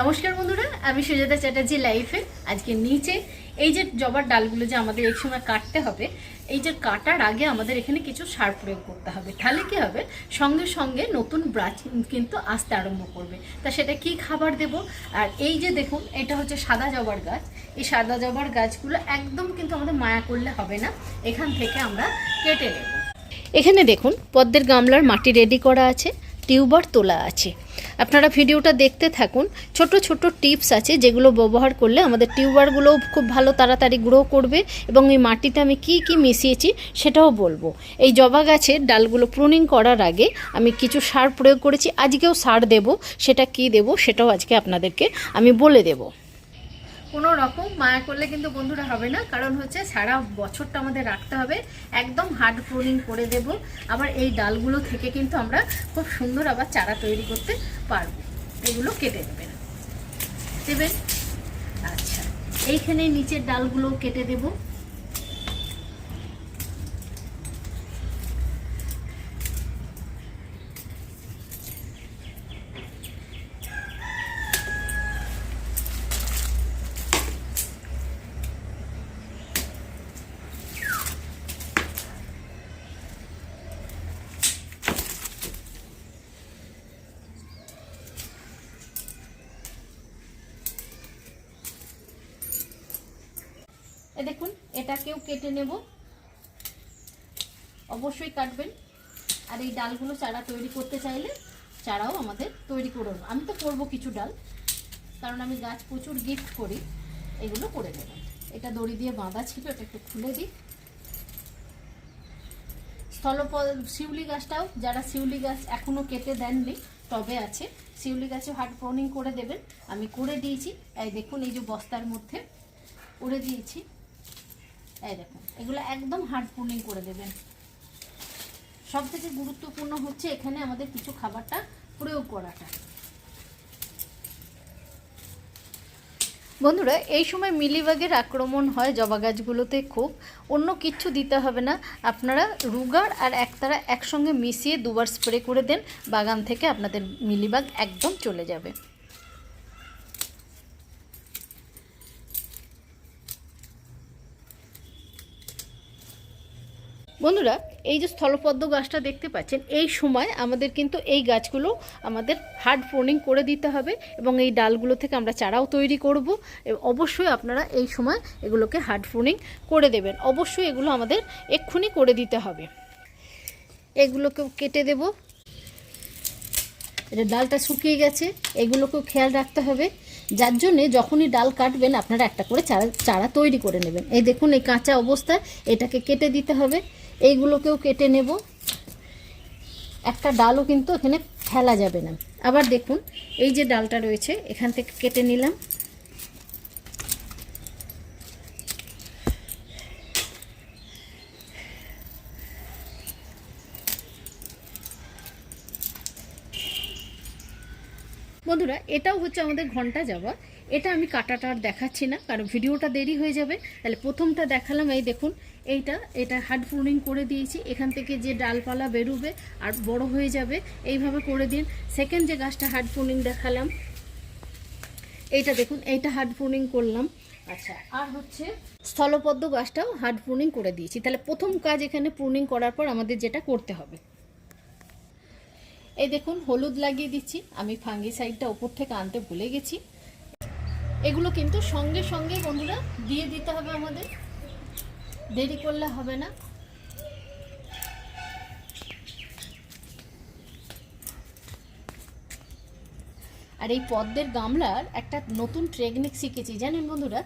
নমস্কার বন্ধুরা, আমি সুজাতা চ্যাটার্জি লাইফে, আজকে নিচে। এই যে জবার ডালগুলো যে আমাদের এই সময় কাটতে হবে, এই যে কাটার আগে আমাদের এখানে কিছু সার প্রয়োগ করতে হবে। তাহলে কি হবে? সঙ্গে সঙ্গে নতুন ব্রাচ কিন্তু আসতে আরম্ভ করবে। তা সেটা কি খাবার দেব? আর এই যে দেখুন, এটা হচ্ছে সাদা জবার গাছ। এই সাদা জবার গাছগুলো একদম কিন্তু আমাদের মায়া করলে হবে না। এখান থেকে আমরা কেটে নেব। এখানে দেখুন, পদ্মের গামলার মাটি রেডি করা আছে, টিউবার তোলা আছে। আপনারা ভিডিওটা দেখতে থাকুন। ছোট ছোট টিপস আছে যেগুলো ব্যবহার করলে আমাদের টিউবারগুলোও খুব ভালো তাড়াতাড়ি গ্রো করবে এবং এই মাটিতে আমি কি কি মিশিয়েছি সেটাও বলব। এই জবা গাছের ডালগুলো প্রুনিং করার আগে আমি কিছু সার প্রয়োগ করেছি। আজকেও সার দেব, সেটা কি দেব সেটাও আজকে আপনাদেরকে আমি বলে দেবো। কোনো রকম মায়া করলে কিন্তু বন্ধুরা হবে না। কারণ হচ্ছে সারা বছরটা আমাদের রাখতে হবে। একদম হার্ড প্রুনিং করে দেব। আবার এই ডালগুলো থেকে কিন্তু আমরা খুব সুন্দর আবার চারা তৈরি করতে পারব। এগুলো কেটে দেবেন দেবেন? আচ্ছা। এইখানে নিচের ডালগুলো কেটে দেব। দেখুন, এটাকেও কেটে নেব। অবশ্যই কাটবেন। আর এই ডালগুলো চারা তৈরি করতে চাইলে চারাও আমাদের তৈরি করে নেব। আমি তো করব কিছু ডাল, কারণ আমি গাছ প্রচুর গিফট করি, এগুলো করে দেব এটা দড়ি দিয়ে বাঁধা ছিল, এটা একটু খুলে দিই। স্থলপ শিউলি গাছটাও, যারা শিউলি গাছ এখনও কেটে দেননি, টবে আছে, শিউলি গাছে হার্ড প্রনিং করে দেবেন। আমি করে দিয়েছি। এই দেখুন, এই যে বস্তার মধ্যে করে দিয়েছি। এই দেখুন, এগুলো একদম হার্ড প্রুনিং করে দেবেন। সব থেকে গুরুত্বপূর্ণ হচ্ছে এখানে আমাদের কিছু খাবারটা প্রয়োগ করাটা। বন্ধুরা, এই সময় মিলিবাগের আক্রমণ হয় জবা গাছগুলোতে খুব। অন্য কিচ্ছু দিতে হবে না। আপনারা রুগার আর একতারা একসঙ্গে মিশিয়ে দুবার স্প্রে করে দেন, বাগান থেকে আপনাদের মিলিবাগ একদম চলে যাবে। বন্ধুরা, এই যে স্থলপদ্ম গাছটা দেখতে পাচ্ছেন, এই সময় আমাদের কিন্তু এই গাছগুলো আমাদের হার্ড প্রোনিং করে দিতে হবে এবং এই ডালগুলো থেকে আমরা চারাও তৈরি করব। অবশ্যই আপনারা এই সময় এগুলোকে হার্ড প্রোনিং করে দেবেন। অবশ্যই এগুলো আমাদের এক্ষুনি করে দিতে হবে। এগুলোকেও কেটে দেব। এটা ডালটা শুকিয়ে গেছে, এগুলোকেও খেয়াল রাখতে হবে। যার জন্যে যখনই ডাল কাটবেন, আপনারা একটা করে চারা চারা তৈরি করে নেবেন। এই দেখুন, এই কাঁচা অবস্থায় এটাকে কেটে দিতে হবে। এইগুলোকেও কেটে নেব। একটা ডালও কিন্তু এখানে ফেলা যাবে না। আবার দেখুন, এই যে ডালটা রয়েছে, এখান থেকে কেটে নিলাম। বন্ধুরা, এটাও হচ্ছে আমাদের ঘণ্টা যাওয়া। এটা আমি কাটাটা আর দেখাচ্ছি না, কারণ ভিডিওটা দেরি হয়ে যাবে। তাহলে প্রথমটা দেখালাম, এই দেখুন এইটা, এটা হার্ড প্রুনিং করে দিয়েছি, এখান থেকে যে ডালপালা বেরোবে আর বড় হয়ে যাবে, এইভাবে করে দিন। সেকেন্ড যে গাছটা হার্ড প্রুনিং দেখালাম, এইটা দেখুন, এইটা হার্ড প্রুনিং করলাম। আচ্ছা আর হচ্ছে স্থলপদ্ম গাছটাও হার্ড প্রুনিং করে দিয়েছি। তাহলে প্রথম কাজ এখানে প্রুনিং করার পর আমাদের যেটা করতে হবে। এই দেখুন, হলুদ লাগিয়ে দিচ্ছি। আমি ফাঙ্গি সাইডটা ওপর থেকে আনতে ভুলে গেছি। এগুলো কিন্তু সঙ্গে সঙ্গে বন্ধুরা দিয়ে দিতে হবে আমাদের। দেরি করলে হবে না। আর এই পদ্মের গামলার একটা নতুন টেকনিক শিখেছি, জানেন বন্ধুরা?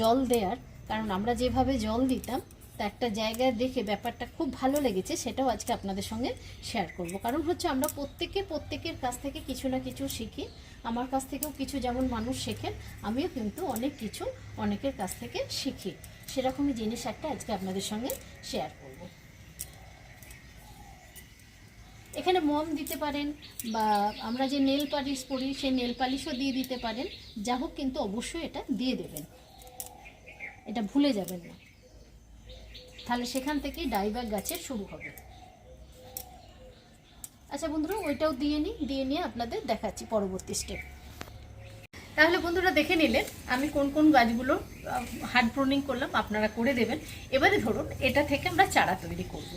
জল দেওয়ার কারণ আমরা যেভাবে জল দিতাম, তা একটা জায়গায় দেখে ব্যাপারটা খুব ভালো লেগেছে, সেটাও আজকে আপনাদের সঙ্গে শেয়ার করব। কারণ হচ্ছে আমরা প্রত্যেকে প্রত্যেকের কাছ থেকে কিছু না কিছু শিখি। আমার কাছ থেকেও কিছু যেমন মানুষ শেখেন, আমিও কিন্তু অনেক কিছু অনেকের কাছ থেকে শিখি। সেরকমই জিনিস একটা আজকে আপনাদের সঙ্গে শেয়ার করব। এখানে মম দিতে পারেন বা আমরা যে নেল পালিশ পরি, সেই নেল পালিশও দিয়ে দিতে পারেন। যা হোক কিন্তু অবশ্যই এটা দিয়ে দেবেন। এটা ভুলে যাবেন না। তাহলে সেখান থেকেই ডাইব্যাক গাছের শুরু হবে। আচ্ছা বন্ধুরা, ওইটাও দিয়ে নিই, দিয়ে নিয়ে আপনাদের দেখাচ্ছি পরবর্তী স্টেপ তাহলে বন্ধুরা দেখে নিলেন আমি কোন কোন গাছগুলো হার্ড প্রুনিং করলাম, আপনারা করে দেবেন। এবারে ধরুন, এটা থেকে আমরা চারা তৈরি করব।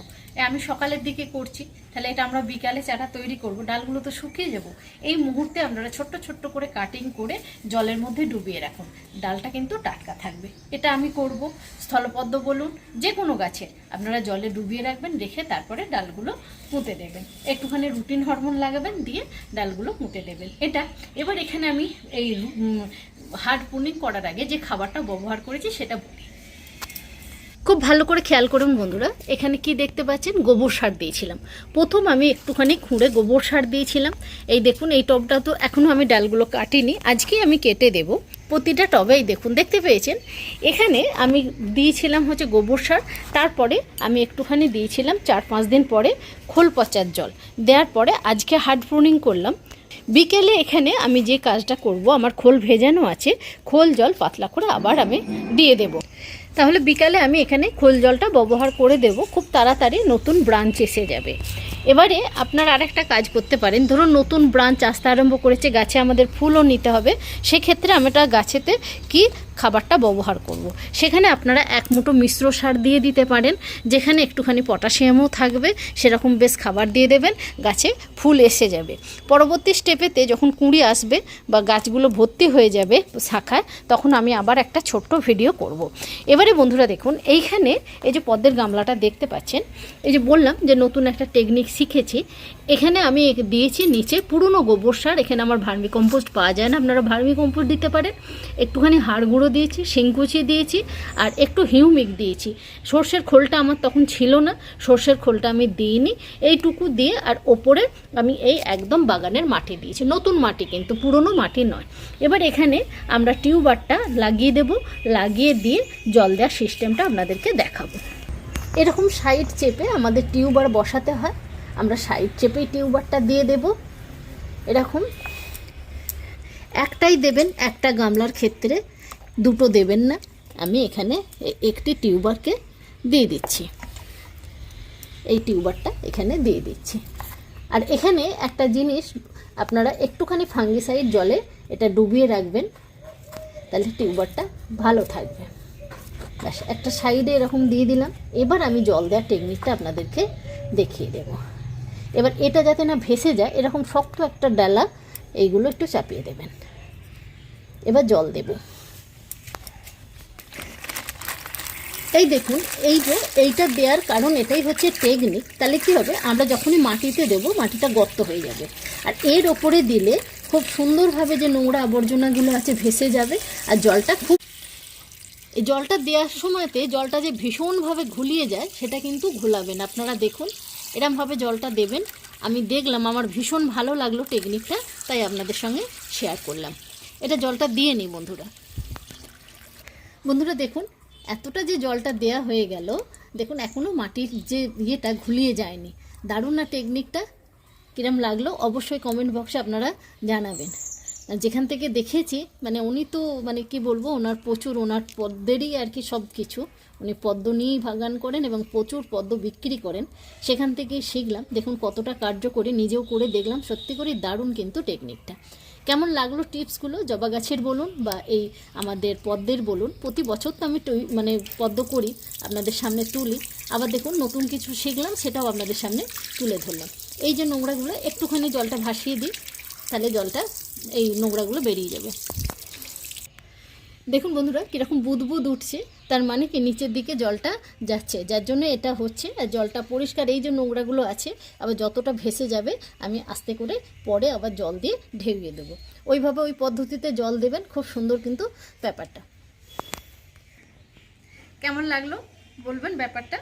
আমি সকালের দিকে করছি, তাহলে এটা আমরা বিকালে চারা তৈরি করব, ডালগুলো তো শুকিয়ে যাব। এই মুহূর্তে আপনারা ছোট্ট ছোট্ট করে কাটিং করে জলের মধ্যে ডুবিয়ে রাখুন। ডালটা কিন্তু টাটকা থাকবে। এটা আমি করব, স্থলপদ্ম বলুন যে কোনো গাছে আপনারা জলে ডুবিয়ে রাখবেন, রেখে তারপরে ডালগুলো পুঁতে দেবেন। একটুখানি রুটিন হরমোন লাগাবেন, দিয়ে ডালগুলো পুঁতে দেবেন। এটা, এবার এখানে আমি এই হার্ড পুনিং করার আগে যে খাবারটা ব্যবহার করেছি, সেটা বলি। খুব ভালো করে খেয়াল করুন বন্ধুরা, এখানে কি দেখতে পাচ্ছেন? গোবর সার দিয়েছিলাম। প্রথম আমি একটুখানি খুঁড়ে গোবর সার দিয়েছিলাম। এই দেখুন, এই টবটা তো এখনও আমি ডালগুলো কাটিনি, আজকেই আমি কেটে দেব। প্রতিটা টবেই দেখুন, দেখতে পেয়েছেন? এখানে আমি দিয়েছিলাম হচ্ছে গোবর সার, তারপরে আমি একটুখানি দিয়েছিলাম চার পাঁচ দিন পরে খোল পচার জল। দেওয়ার পরে আজকে হার্ড প্রুনিং করলাম। বিকেলে এখানে আমি যে কাজটা করব, আমার খোল ভেজানো আছে, খোল জল পাতলা করে আবার আমি দিয়ে দেব। তাহলে বিকালে আমি এখানে খোল জলটা ব্যবহার করে দেব, খুব তাড়াতাড়ি নতুন ব্রাঞ্চ এসে যাবে। এবারে আপনারা আরেকটা কাজ করতে পারেন। ধরুন নতুন ব্রাঞ্চ আসতে আরম্ভ করেছে, গাছে আমাদের ফুলও নিতে হবে। সেক্ষেত্রে আমরা গাছেতে কি খাবারটা ব্যবহার করব। সেখানে আপনারা এক মুঠো মিশ্র সার দিয়ে দিতে পারেন, যেখানে একটুখানি পটাশিয়ামও থাকবে, সেরকম বেশ খাবার দিয়ে দেবেন, গাছে ফুল এসে যাবে পরবর্তী স্টেপেতে যখন কুঁড়ি আসবে বা গাছগুলো ভর্তি হয়ে যাবে শাখায়, তখন আমি আবার একটা ছোট্ট ভিডিও করব। এবারে বন্ধুরা দেখুন, এইখানে এই যে পদ্মের গামলাটা দেখতে পাচ্ছেন, এই যে বললাম যে নতুন একটা টেকনিক শিখেছি এখানে আমি দিয়েছি নিচে পুরনো গোবর সার, এখানে আমার ভার্মি কম্পোস্ট পাওয়া যায় না, আপনারা ভার্মি কম্পোস্ট দিতে পারেন। একটুখানি হাড় গুঁড়ো দিয়েছি শিংকুচি দিয়েছি, আর একটু হিউমিক দিয়েছি। সর্ষের খোলটা আমার তখন ছিল না, সর্ষের খোলটা আমি দিইনি। এইটুকু দিয়ে আর ওপরে আমি এই একদম বাগানের মাটি দিয়েছি। নতুন মাটি কিন্তু, পুরনো মাটি নয়। এবার এখানে আমরা টিউবারটা লাগিয়ে দেব, লাগিয়ে দিয়ে জল দেওয়ার সিস্টেমটা আপনাদেরকে দেখাবো। এরকম সাইড চেপে আমাদের টিউবার বসাতে হয়। আমরা সাইড চেপেই টিউবারটা দিয়ে দেব। এরকম। একটাই দেবেন, একটা গামলার ক্ষেত্রে দুটো দেবেন না। আমি এখানে একটি টিউবারকে দিয়ে দিচ্ছি। এই টিউবারটা এখানে দিয়ে দিচ্ছি। আর এখানে একটা জিনিস, আপনারা একটুখানি ফাঙ্গিসাইড জলে এটা ডুবিয়ে রাখবেন, তাহলে টিউবারটা ভালো থাকবে। একটা সাইডে এরকম দিয়ে দিলাম। এবার আমি জল দেওয়ার টেকনিকটা আপনাদেরকে দেখিয়ে দেব। এবার এটা যাতে না ভেসে যায়, এরকম শক্ত একটা ডালা, এইগুলো একটু চাপিয়ে দেবেন। এবার জল দেব। এই দেখুন, এই যে এইটা দেওয়ার কারণ এটাই হচ্ছে টেকনিক তাহলে কি হবে? আমরা যখনই মাটিতে দেব, মাটিটা গর্ত হয়ে যাবে। আর এর ওপরে দিলে খুব সুন্দরভাবে যে নোংরা আবর্জনাগুলো আছে ভেসে যাবে, আর জলটা খুব এই জলটা দেওয়ার সময়তে জলটা যে ভীষণভাবে ঘুলিয়ে যায়, সেটা কিন্তু ঘোলাবেন আপনারা দেখুন এরমভাবে জলটা দেবেন। আমি দেখলাম, আমার ভীষণ ভালো লাগল টেকনিকটা তাই আপনাদের সঙ্গে শেয়ার করলাম। এটা জলটা দিয়ে নিই বন্ধুরা। বন্ধুরা দেখুন, এতটা যে জলটা দেয়া হয়ে গেল, দেখুন এখনও মাটির যে ইয়েটা ঘুলিয়ে যায়নি। দারুণ না টেকনিকটা কিরম লাগল? অবশ্যই কমেন্ট বক্সে আপনারা জানাবেন। যেখান থেকে দেখেছি মানে উনি তো মানে কি বলব, ওনার প্রচুর, ওনার পদ্মেরই আর কি সব কিছু উনি পদ্ম নিয়েই বাগান করেন এবং প্রচুর পদ্ম বিক্রি করেন। সেখান থেকেই শিখলাম, দেখুন কতটা কার্যকরী, নিজেও করে দেখলাম, সত্যি করে দারুণ কিন্তু টেকনিকটা কেমন লাগল টিপসগুলো? জবা গাছের বলুন বা এই আমাদের পদ্মের বলুন। প্রতি বছর তো আমি মানে পদ্ম করি, আপনাদের সামনে তুলি। আবার দেখুন নতুন কিছু শিখলাম, সেটাও আপনাদের সামনে তুলে ধরলাম। এই যে নোংরাগুলো, একটুখানি জলটা ভাসিয়ে দিই, তাহলে জলটা এই নোংরাগুলো বেরিয়ে যাবে। দেখুন বন্ধুরা, কীরকম বুদবুদ উঠছে। তার মানে কি নিচের দিকে জলটা যাচ্ছে, যার জন্য এটা হচ্ছে, আর জলটা পরিষ্কার, এই যে নোংরাগুলো আছে, আবার যতটা ভেসে যাবে, আমি আস্তে করে পরে আবার জল দিয়ে ঢেউয়ে দেবো। ওইভাবে ওই পদ্ধতিতে জল দেবেন, খুব সুন্দর কিন্তু ব্যাপারটা। কেমন লাগল? বলবেন ব্যাপারটা?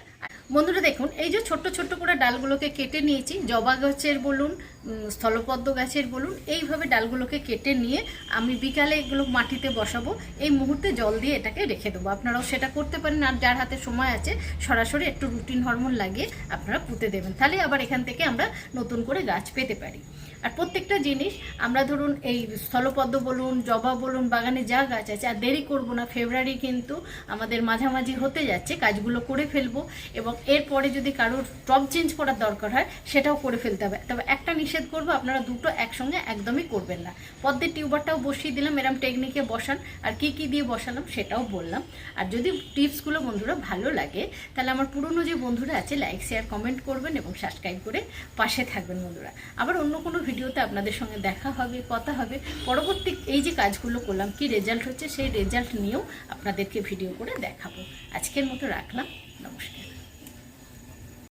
বন্ধুরা দেখুন, এই যে ছোট্ট ছোট্ট করে ডালগুলোকে কেটে নিয়েছি, জবা গাছের বলুন স্থলপদ্ম গাছের বলুন, এইভাবে ডালগুলোকে কেটে নিয়ে আমি বিকালে এগুলো মাটিতে বসাবো। এই মুহূর্তে জল দিয়ে এটাকে রেখে দেবো। আপনারাও সেটা করতে পারেন, আর যার হাতে সময় আছে, সরাসরি একটু রুটিন হরমোন লাগিয়ে আপনারা পুঁতে দেবেন। তাহলে আবার এখান থেকে আমরা নতুন করে গাছ পেতে পারি। আর প্রত্যেকটা জিনিস আমরা ধরুন এই স্থলপদ্ম বলুন, জবা বলুন, বাগানে যা গাছ আছে, আর দেরি করব না, ফেব্রুয়ারি কিন্তু আমাদের মাঝামাঝি হতে যাচ্ছে, কাজগুলো করে ফেলব এবং এরপরে যদি কারোর টপ চেঞ্জ করার দরকার হয়, সেটাও করে ফেলতে হবে। তবে একটা নিষেধ করব, আপনারা দুটো একসঙ্গে একদমই করবেন না। পদ্মের টিউবারটাও বসিয়ে দিলাম, এরম টেকনিকে বসান, আর কি কি দিয়ে বসালাম সেটাও বললাম। আর যদি টিপসগুলো বন্ধুরা ভালো লাগে, তাহলে আমার পুরনো যে বন্ধুরা আছে লাইক শেয়ার কমেন্ট করবেন এবং সাবস্ক্রাইব করে পাশে থাকবেন বন্ধুরা। আবার অন্য কোনো ভিডিওতে আপনাদের সঙ্গে দেখা হবে, কথা হবে। পরবর্তী এই যে কাজগুলো করলাম, কি রেজাল্ট হচ্ছে সেই রেজাল্ট নিয়েও আপনাদেরকে ভিডিও করে দেখাবো। আজকের মতো রাখলাম। নমস্কার।